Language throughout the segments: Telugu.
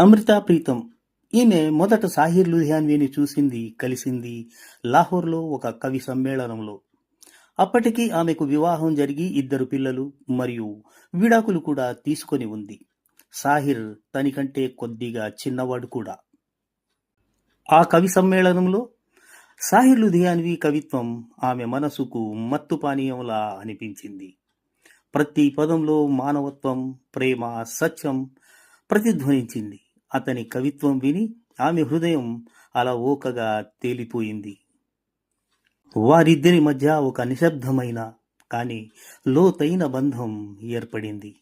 అమృతా ప్రీతం. ఈమె మొదట సాహిర్ లుధియాన్విని చూసింది కలిసింది లాహోర్లో ఒక కవి సమ్మేళనంలో. అప్పటికి ఆమెకు వివాహం జరిగి ఇద్దరు పిల్లలు మరియు విడాకులు కూడా తీసుకొని ఉంది. సాహిర్ తనికంటే కొద్దిగా చిన్నవాడు కూడా. ఆ కవి సమ్మేళనంలో సాహిర్ లుధియాన్వి కవిత్వం ఆమె మనసుకు మత్తు పానీయంలా అనిపించింది. ప్రతి పదంలో మానవత్వం ప్రేమ సత్యం ప్రతిధ్వనించింది. అతని కవిత్వం విని ఆమె హృదయం అలా ఓకగా తేలిపోయింది. వారిద్దరి మధ్య ఒక నిశ్శబ్దమైన కానీ లోతైన బంధం ఏర్పడింది.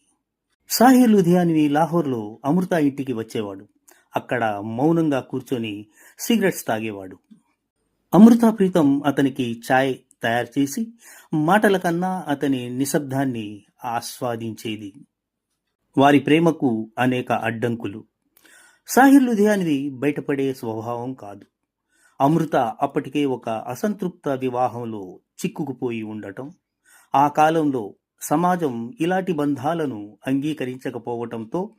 సాహిర్ లుధియాన్వి లాహోర్లో అమృత ఇంటికి వచ్చేవాడు. అక్కడ మౌనంగా కూర్చొని సిగరెట్స్ తాగేవాడు. అమృత ప్రీతం అతనికి ఛాయ్ తయారు చేసి మాటల కన్నా అతని నిశ్శబ్దాన్ని ఆస్వాదించేది. వారి ప్రేమకు అనేక అడ్డంకులు. సాహిర్ లుధియాన్వి బయటపడే స్వభావం కాదు. అమృత అప్పటికే ఒక అసంతృప్త వివాహంలో చిక్కుకుపోయి ఉండటం ఆ కాలంలో సమాజం ఇలాంటి బంధాలను అంగీకరించకపోవటంతో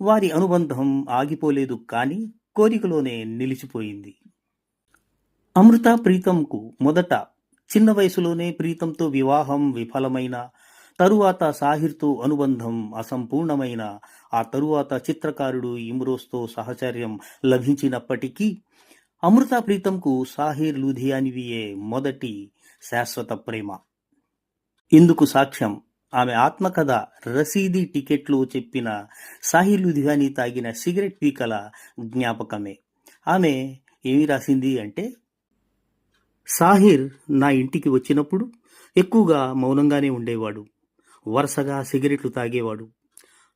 వారి అనుబంధం ఆగిపోలేదు కానీ కోరికలోనే నిలిచిపోయింది. అమృత ప్రీతంకు మొదట చిన్న వయసులోనే ప్రీతంతో వివాహం విఫలమైన తరువాత సాహిర్తో అనుబంధం అసంపూర్ణమైన ఆ తరువాత చిత్రకారుడు ఇమ్రోస్తో సహచర్యం లభించినప్పటికీ అమృత ప్రీతంకు సాహిర్ లూధియానివియే మొదటి శాశ్వత ప్రేమ. ఇందుకు సాక్ష్యం ఆమె ఆత్మకథ రసీదీ టికెట్లో చెప్పిన సాహిర్ లూధియాని తాగిన సిగరెట్ పీకల జ్ఞాపకమే. ఆమె ఏమి రాసింది అంటే సాహిర్ నా ఇంటికి వచ్చినప్పుడు ఎక్కువగా మౌనంగానే ఉండేవాడు. వరుసగా సిగరెట్లు తాగేవాడు.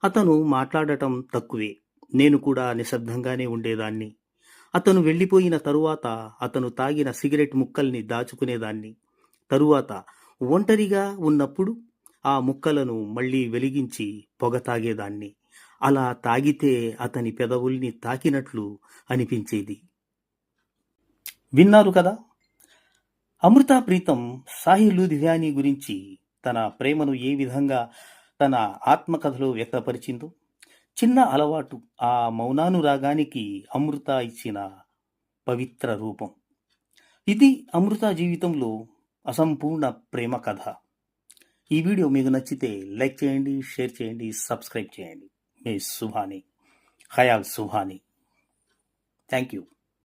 అతను మాట్లాడటం తక్కువే. నేను కూడా నిశ్శబ్దంగానే ఉండేదాన్ని. అతను వెళ్ళిపోయిన తరువాత అతను తాగిన సిగరెట్ ముక్కల్ని దాచుకునేదాన్ని. తరువాత ఒంటరిగా ఉన్నప్పుడు ఆ ముక్కలను మళ్ళీ వెలిగించి పొగ తాగేదాన్ని. అలా తాగితే అతని పెదవుల్ని తాకినట్లు అనిపించేది. విన్నారు కదా? అమృత ప్రీతం సాహి దివ్యాని గురించి తన ప్రేమను ఏ విధంగా తన ఆత్మకథలో వ్యక్తపరిచిందో చిన్న అలవాటు ఆ మౌనానురాగానికి అమృత ఇచ్చిన పవిత్ర రూపం. ఇది అమృత జీవితంలో అసంపూర్ణ ప్రేమ కథ. ఈ వీడియో మీకు నచ్చితే లైక్ చేయండి షేర్ చేయండి సబ్స్క్రైబ్ చేయండి. మీ సుభాని ఖయాల్ సుభాని థ్యాంక్ యూ